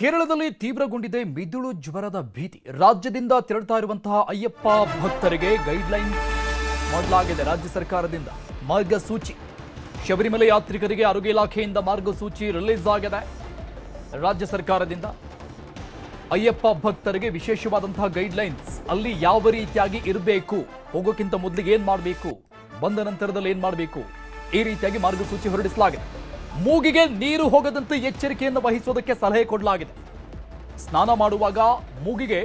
ಕೇರಳದಲ್ಲಿ ತೀವ್ರಗೊಂಡಿದೆ ಮಿದುಳು ಜ್ವರದ ಭೀತಿ. ರಾಜ್ಯದಿಂದ ತೆರಳುತ್ತಾ ಇರುವಂತಹ ಅಯ್ಯಪ್ಪ ಭಕ್ತರಿಗೆ ಗೈಡ್ಲೈನ್ ಮಾಡಲಾಗಿದೆ ರಾಜ್ಯ ಸರ್ಕಾರದಿಂದ. ಮಾರ್ಗಸೂಚಿ. ಶಬರಿಮಲೆ ಯಾತ್ರಿಕರಿಗೆ ಆರೋಗ್ಯ ಇಲಾಖೆಯಿಂದ ಮಾರ್ಗಸೂಚಿ ರಿಲೀಸ್ ಆಗಿದೆ. ರಾಜ್ಯ ಸರ್ಕಾರದಿಂದ ಅಯ್ಯಪ್ಪ ಭಕ್ತರಿಗೆ ವಿಶೇಷವಾದಂತಹ ಗೈಡ್ಲೈನ್ಸ್. ಅಲ್ಲಿ ಯಾವ ರೀತಿಯಾಗಿ ಇರಬೇಕು? ಹೋಗೋಕ್ಕಿಂತ ಮೊದಲಿಗೆ ಏನ್ ಮಾಡಬೇಕು? ಬಂದ ನಂತರದಲ್ಲಿ ಏನ್ ಮಾಡಬೇಕು? ಈ ರೀತಿಯಾಗಿ ಮಾರ್ಗಸೂಚಿ ಹೊರಡಿಸಲಾಗಿದೆ. ಮೂಗಿಗೆ ನೀರು ಹೋಗದಂತೆ ಎಚ್ಚರಿಕೆಯನ್ನು ವಹಿಸೋದಕ್ಕೆ ಸಲಹೆ ಕೊಡಲಾಗಿದೆ. ಸ್ನಾನ ಮಾಡುವಾಗ ಮೂಗಿಗೆ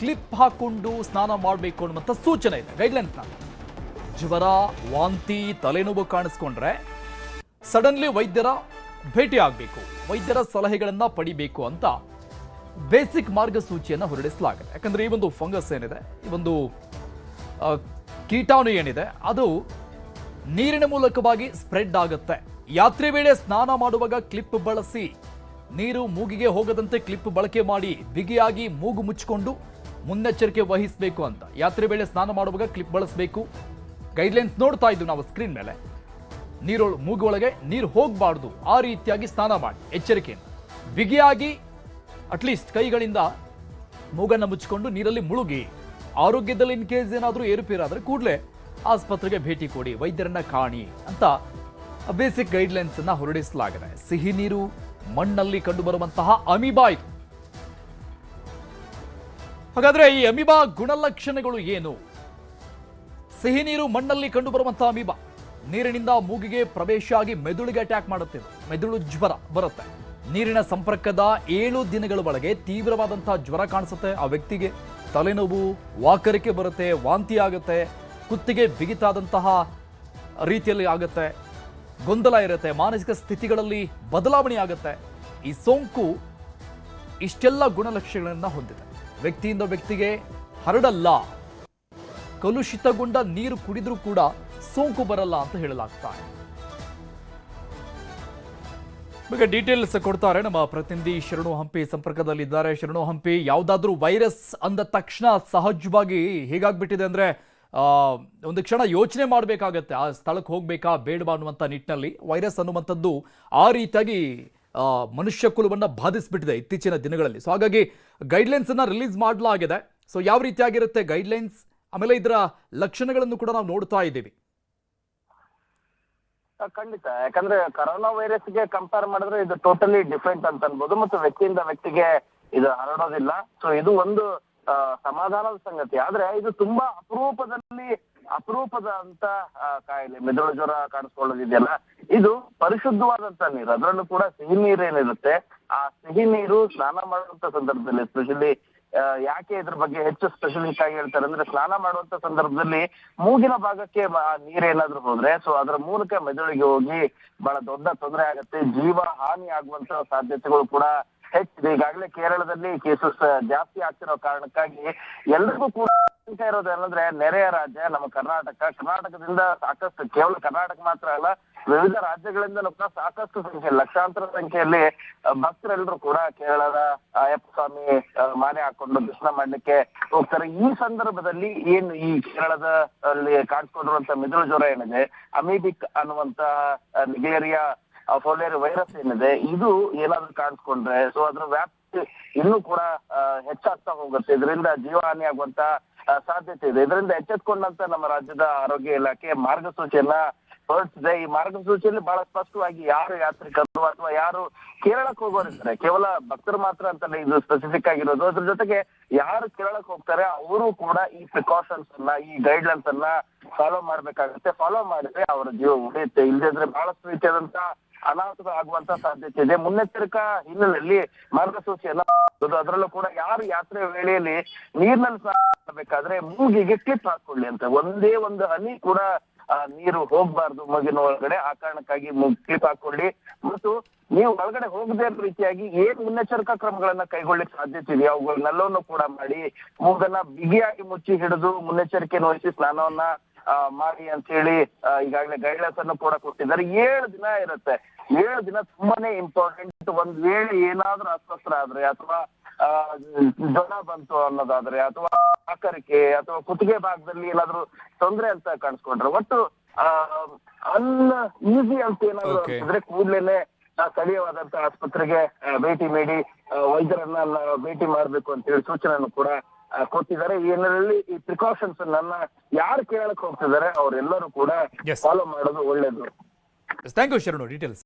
ಕ್ಲಿಪ್ ಹಾಕೊಂಡು ಸ್ನಾನ ಮಾಡಬೇಕು ಅನ್ನುವಂಥ ಸೂಚನೆ ಇದೆ. ಗೈಡ್ಲೈನ್ಸ್ ಜ್ವರ ವಾಂತಿ ತಲೆನೋವು ಕಾಣಿಸ್ಕೊಂಡ್ರೆ ಸಡನ್ಲಿ ವೈದ್ಯರ ಭೇಟಿ ಆಗಬೇಕು ವೈದ್ಯರ ಸಲಹೆಗಳನ್ನು ಪಡಿಬೇಕು ಅಂತ ಬೇಸಿಕ್ ಮಾರ್ಗಸೂಚಿಯನ್ನು ಹೊರಡಿಸಲಾಗಿದೆ. ಯಾಕಂದ್ರೆ ಈ ಒಂದು ಫಂಗಸ್ ಏನಿದೆ, ಈ ಒಂದು ಕೀಟಾಣು ಏನಿದೆ, ಅದು ನೀರಿನ ಮೂಲಕವಾಗಿ ಸ್ಪ್ರೆಡ್ ಆಗುತ್ತೆ. ಯಾತ್ರೆ ವೇಳೆ ಸ್ನಾನ ಮಾಡುವಾಗ ಕ್ಲಿಪ್ ಬಳಸಿ. ನೀರು ಮೂಗಿಗೆ ಹೋಗದಂತೆ ಕ್ಲಿಪ್ ಬಳಕೆ ಮಾಡಿ ಬಿಗಿಯಾಗಿ ಮೂಗು ಮುಚ್ಚಿಕೊಂಡು ಮುನ್ನೆಚ್ಚರಿಕೆ ವಹಿಸಬೇಕು ಅಂತ. ಯಾತ್ರೆ ವೇಳೆ ಸ್ನಾನ ಮಾಡುವಾಗ ಕ್ಲಿಪ್ ಬಳಸಬೇಕು. ಗೈಡ್ಲೈನ್ಸ್ ನೋಡ್ತಾ ಇದ್ದು ನಾವು ಸ್ಕ್ರೀನ್ ಮೇಲೆ. ನೀರು ಮೂಗು ಒಳಗೆ ನೀರು ಹೋಗಬಾರ್ದು. ಆ ರೀತಿಯಾಗಿ ಸ್ನಾನ ಮಾಡಿ. ಎಚ್ಚರಿಕೆಯಿಂದ. ಬಿಗಿಯಾಗಿ ಅಟ್ಲೀಸ್ಟ್ ಕೈಗಳಿಂದ ಮೂಗನ್ನು ಮುಚ್ಚಿಕೊಂಡು ನೀರಲ್ಲಿ ಮುಳುಗಿ. ಆರೋಗ್ಯದಲ್ಲಿ ಇನ್ ಕೇಸ್ ಏನಾದರೂ ಏರುಪೇರಾದರೆ ಕೂಡಲೇ ಆಸ್ಪತ್ರೆಗೆ ಭೇಟಿ ಕೊಡಿ. ವೈದ್ಯರನ್ನ ಕಾಣಿ ಅಂತ ಬೇಸಿಕ್ ಗೈಡ್ಲೈನ್ಸ್ ಅನ್ನ ಹೊರಡಿಸಲಾಗಿದೆ. ಸಿಹಿ ನೀರು, ಮಣ್ಣಲ್ಲಿ ಕಂಡುಬರುವಂತಹ ಅಮಿಬಾ ಇದು. ಹಾಗಾದ್ರೆ ಈ ಅಮಿಬಾ ಗುಣಲಕ್ಷಣಗಳು ಏನು? ಸಿಹಿ ನೀರು, ಮಣ್ಣಲ್ಲಿ ಕಂಡುಬರುವಂತಹ ಅಮಿಬಾ. ನೀರಿನಿಂದ ಮೂಗಿಗೆ ಪ್ರವೇಶ ಆಗಿ ಮೆದುಳಿಗೆ ಅಟ್ಯಾಕ್ ಮಾಡುತ್ತೆ. ಮೆದುಳು ಜ್ವರ ಬರುತ್ತೆ. ನೀರಿನ ಸಂಪರ್ಕದ ಏಳು ದಿನಗಳ ಒಳಗೆ ತೀವ್ರವಾದಂತಹ ಜ್ವರ ಕಾಣಿಸುತ್ತೆ. ಆ ವ್ಯಕ್ತಿಗೆ ತಲೆನೋವು, ವಾಕರಿಕೆ ಬರುತ್ತೆ, ವಾಂತಿ ಆಗುತ್ತೆ, ಕುತ್ತಿಗೆ ಬಿಗಿತಾದಂತಹ ರೀತಿಯಲ್ಲಿ ಆಗುತ್ತೆ. ಗೊಂದಲ ಇರುತ್ತೆ. ಮಾನಸಿಕ ಸ್ಥಿತಿಗಳಲ್ಲಿ ಬದಲಾವಣೆ ಆಗುತ್ತೆ. ಈ ಸೋಂಕು ಇಷ್ಟೆಲ್ಲ ಗುಣಲಕ್ಷಣಗಳನ್ನ ಹೊಂದಿದೆ. ವ್ಯಕ್ತಿಯಿಂದ ವ್ಯಕ್ತಿಗೆ ಹರಡಲ್ಲ. ಕಲುಷಿತಗೊಂಡ ನೀರು ಕುಡಿದರೂ ಕೂಡ ಸೋಂಕು ಬರಲ್ಲ ಅಂತ ಹೇಳಲಾಗ್ತಾ ಈಗ ಡೀಟೇಲ್ಸ್ ಕೊಡ್ತಾರೆ ನಮ್ಮ ಪ್ರತಿನಿಧಿ ಶರಣು ಹಂಪಿ ಸಂಪರ್ಕದಲ್ಲಿದ್ದಾರೆ. ಶರಣು ಹಂಪಿ, ಯಾವುದಾದ್ರೂ ವೈರಸ್ ಅಂದ ತಕ್ಷಣ ಸಹಜವಾಗಿ ಹೇಗಾಗ್ಬಿಟ್ಟಿದೆ ಅಂದ್ರೆ ಒಂದು ಕ್ಷಣ ಯೋಚನೆ ಮಾಡಬೇಕಾಗತ್ತೆ. ಆ ಸ್ಥಳಕ್ಕೆ ಹೋಗ್ಬೇಕಾ ಬೇಡವಾ ಅನ್ನುವಂಥ ನಿಟ್ಟಿನಲ್ಲಿ ವೈರಸ್ ಅನ್ನುವಂಥದ್ದು ಆ ರೀತಿಯಾಗಿ ಮನುಷ್ಯ ಕುಲವನ್ನು ಬಾಧಿಸಿಬಿಟ್ಟಿದೆ ಇತ್ತೀಚಿನ ದಿನಗಳಲ್ಲಿ. ಸೊ ಹಾಗಾಗಿ ಗೈಡ್ಲೈನ್ಸನ್ನು ರಿಲೀಸ್ ಮಾಡಲಾಗಿದೆ. ಸೊ ಯಾವ ರೀತಿಯಾಗಿರುತ್ತೆ ಗೈಡ್ಲೈನ್ಸ್ ಆಮೇಲೆ ಇದರ ಲಕ್ಷಣಗಳನ್ನು ಕೂಡ ನಾವು ನೋಡ್ತಾ ಇದ್ದೀವಿ. ಖಂಡಿತ. ಯಾಕಂದ್ರೆ ಕರೋನಾ ವೈರಸ್ಗೆ ಕಂಪೇರ್ ಮಾಡಿದ್ರೆ ಇದು ಟೋಟಲಿ ಡಿಫ್ರೆಂಟ್ ಅಂತ ಅನ್ಬೋದು. ಮತ್ತು ವ್ಯಕ್ತಿಯಿಂದ ವ್ಯಕ್ತಿಗೆ ಇದು ಹರಡೋದಿಲ್ಲ. ಸೊ ಇದು ಒಂದು ಸಮಾಧಾನದ ಸಂಗತಿ. ಆದ್ರೆ ಇದು ತುಂಬಾ ಅಪರೂಪದಲ್ಲಿ, ಅಪರೂಪದ ಅಂತ ಕಾಯಿಲೆ. ಮೆದುಳು ಜ್ವರ ಕಾಣಿಸ್ಕೊಳ್ಳೋದಿದೆಯಲ್ಲ, ಇದು ಪರಿಶುದ್ಧವಾದಂತ ನೀರು. ಅದರಲ್ಲೂ ಕೂಡ ಸಿಹಿ ನೀರು ಏನಿರುತ್ತೆ, ಆ ಸಿಹಿ ನೀರು ಸ್ನಾನ ಮಾಡುವಂತ ಸಂದರ್ಭದಲ್ಲಿ ಸ್ಪೆಷಲಿ ಯಾಕೆ ಇದ್ರ ಬಗ್ಗೆ ಹೆಚ್ಚು ಸ್ಪೆಷಲಿಸ್ಟ್ ಆಗಿ ಹೇಳ್ತಾರೆ ಅಂದ್ರೆ, ಸ್ನಾನ ಮಾಡುವಂತ ಸಂದರ್ಭದಲ್ಲಿ ಮೂಗಿನ ಭಾಗಕ್ಕೆ ನೀರೇನಾದ್ರೂ ಹೋದ್ರೆ ಸೊ ಅದರ ಮೂಲಕ ಮೆದುಳಿಗೆ ಹೋಗಿ ಬಹಳ ದೊಡ್ಡ ತೊಂದರೆ ಆಗುತ್ತೆ ಜೀವ ಹಾನಿ ಆಗುವಂತ ಸಾಧ್ಯತೆಗಳು ಕೂಡ ಈಗಾಗಲೇ ಕೇರಳದಲ್ಲಿ ಕೇಸಸ್ ಜಾಸ್ತಿ ಆಗ್ತಿರೋ ಕಾರಣಕ್ಕಾಗಿ ಎಲ್ರಿಗೂ ಕೂಡ ಇರೋದು ಏನಂದ್ರೆ ನೆರೆಯ ರಾಜ್ಯ, ನಮ್ಮ ಕರ್ನಾಟಕ. ಕರ್ನಾಟಕದಿಂದ ಸಾಕಷ್ಟು, ಕೇವಲ ಕರ್ನಾಟಕ ಮಾತ್ರ ಅಲ್ಲ, ವಿವಿಧ ರಾಜ್ಯಗಳಿಂದಲೂ ಕೂಡ ಸಾಕಷ್ಟು ಸಂಖ್ಯೆ ಲಕ್ಷಾಂತರ ಸಂಖ್ಯೆಯಲ್ಲಿ ಭಕ್ತರೆಲ್ಲರೂ ಕೂಡ ಕೇರಳದ ಅಯ್ಯಪ್ಪ ಸ್ವಾಮಿ ಮಾಲೆ ಹಾಕೊಂಡು ದರ್ಶನ ಮಾಡ್ಲಿಕ್ಕೆ ಹೋಗ್ತಾರೆ. ಈ ಸಂದರ್ಭದಲ್ಲಿ ಏನು ಈ ಕೇರಳದ ಅಲ್ಲಿ ಕಾಣಿಸ್ಕೊಂಡಿರುವಂತ ಮಿದುಳು ಜ್ವರ ಏನಿದೆ? ಅಮೀಬಿಕ್ ಅನ್ನುವಂತಹ ನಿಗೇರಿಯಾ ಫೋಲಿಯರ್ ವೈರಸ್ ಏನಿದೆ, ಇದು ಏನಾದ್ರೂ ಕಾಣಿಸ್ಕೊಂಡ್ರೆ ಸೊ ಅದ್ರ ವ್ಯಾಪ್ತಿ ಇನ್ನೂ ಕೂಡ ಹೆಚ್ಚಾಗ್ತಾ ಹೋಗುತ್ತೆ. ಇದರಿಂದ ಜೀವಹಾನಿ ಆಗುವಂತ ಸಾಧ್ಯತೆ ಇದೆ. ಇದರಿಂದ ಎಚ್ಚೆತ್ಕೊಂಡಂತ ನಮ್ಮ ರಾಜ್ಯದ ಆರೋಗ್ಯ ಇಲಾಖೆ ಮಾರ್ಗಸೂಚಿಯನ್ನ ಹೊರಡಿಸಿದೆ. ಈ ಮಾರ್ಗಸೂಚಿಯಲ್ಲಿ ಬಹಳ ಸ್ಪಷ್ಟವಾಗಿ ಯಾರು ಯಾತ್ರಿಕರು ಅಥವಾ ಯಾರು ಕೇರಳಕ್ಕೆ ಹೋಗೋರಿದ್ದಾರೆ. ಕೇವಲ ಭಕ್ತರು ಮಾತ್ರ ಅಂತಲ್ಲ ಇದು ಸ್ಪೆಸಿಫಿಕ್ ಆಗಿರೋದು. ಅದ್ರ ಜೊತೆಗೆ ಯಾರು ಕೇರಳಕ್ಕೆ ಹೋಗ್ತಾರೆ, ಅವರು ಕೂಡ ಈ ಪ್ರಿಕಾಷನ್ಸ್ ಅನ್ನ, ಈ ಗೈಡ್ಲೈನ್ಸ್ ಅನ್ನ ಫಾಲೋ ಮಾಡ್ಬೇಕಾಗುತ್ತೆ. ಫಾಲೋ ಮಾಡಿದ್ರೆ ಅವರ ಜೀವ ಉಳಿಯುತ್ತೆ. ಇಲ್ಲದಿದ್ರೆ ಬಹಳಷ್ಟು ರೀತಿಯಾದಂತ ಅನಾಹುತ ಆಗುವಂತ ಸಾಧ್ಯತೆ ಇದೆ. ಮುನ್ನೆಚ್ಚರಿಕಾ ಹಿನ್ನೆಲೆಯಲ್ಲಿ ಮಾರ್ಗಸೂಚಿ ಎಲ್ಲ ಅದರಲ್ಲೂ ಕೂಡ ಯಾರು ಯಾತ್ರೆ ವೇಳೆಯಲ್ಲಿ ನೀರಿನಲ್ಲಿ ಸ್ನಾನಬೇಕಾದ್ರೆ ಮೂಗಿಗೆ ಕ್ಲಿಪ್ ಹಾಕೊಳ್ಳಿ ಅಂತ. ಒಂದೇ ಒಂದು ಹನಿ ಕೂಡ ನೀರು ಹೋಗ್ಬಾರ್ದು ಮೂಗಿನ ಒಳಗಡೆ. ಆ ಕಾರಣಕ್ಕಾಗಿ ಕ್ಲಿಪ್ ಹಾಕೊಳ್ಳಿ. ಮತ್ತು ನೀವು ಒಳಗಡೆ ಹೋಗದೇ ಇರೋ ರೀತಿಯಾಗಿ ಏನ್ ಮುನ್ನೆಚ್ಚರಿಕಾ ಕ್ರಮಗಳನ್ನ ಕೈಗೊಳ್ಳಿಕ್ ಸಾಧ್ಯತೆ ಇದೆ ಅವುಗಳನ್ನೆಲ್ಲವನ್ನು ಕೂಡ ಮಾಡಿ, ಮೂಗನ್ನ ಬಿಗಿಯಾಗಿ ಮುಚ್ಚಿ ಹಿಡಿದು ಮುನ್ನೆಚ್ಚರಿಕೆಯನ್ನು ವಹಿಸಿ ಸ್ನಾನವನ್ನ ಮಾಡಿ ಅಂತ ಹೇಳಿ ಈಗಾಗಲೇ ಗೈಡ್ಲೈನ್ಸ್ ಅನ್ನು ಕೂಡ ಕೊಟ್ಟಿದ್ದಾರೆ. ಏಳು ದಿನ ಇರುತ್ತೆ. ಏಳು ದಿನ ತುಂಬಾನೇ ಇಂಪಾರ್ಟೆಂಟ್ ಒಂದ್ ವೇಳೆ ಏನಾದ್ರೂ ಅಸ್ವಸ್ಥರಾದ್ರೆ ಅಥವಾ ಆ, ಜ್ವರ ಬಂತು ಅನ್ನೋದಾದ್ರೆ ಅಥವಾ ಆಕರಿಕೆ ಅಥವಾ ಕುತ್ತಿಗೆ ಭಾಗದಲ್ಲಿ ಏನಾದ್ರೂ ತೊಂದರೆ ಅಂತ ಕಾಣಿಸ್ಕೊಂಡ್ರೆ ಒಟ್ಟು ಅನ್ ಈಸಿ ಅಂತ ಏನಾದ್ರು ಅಂದ್ರೆ ಅನ್ಸಿದ್ರೆ ಕೂಡ್ಲೇನೆ ಸ್ಥಳೀಯವಾದಂತಹ ಆಸ್ಪತ್ರೆಗೆ ಭೇಟಿ ನೀಡಿ ವೈದ್ಯರನ್ನ ಭೇಟಿ ಮಾಡಬೇಕು ಅಂತ ಹೇಳಿ ಸೂಚನೆಯನ್ನು ಕೂಡ ಕೊಟ್ಟಿದ್ದಾರೆ. ಈ ಹಿನ್ನೆಲೆಯಲ್ಲಿ ಈ ಪ್ರಿಕಾಷನ್ಸ್ ನನ್ನ ಯಾರು ಕೇಳಕ್ ಹೋಗ್ತಿದ್ದಾರೆ ಅವರೆಲ್ಲರೂ ಕೂಡ ಫಾಲೋ ಮಾಡೋದು ಒಳ್ಳೇದು. ಥ್ಯಾಂಕ್ ಯು ಶರಣು ಡೀಟೇಲ್ಸ್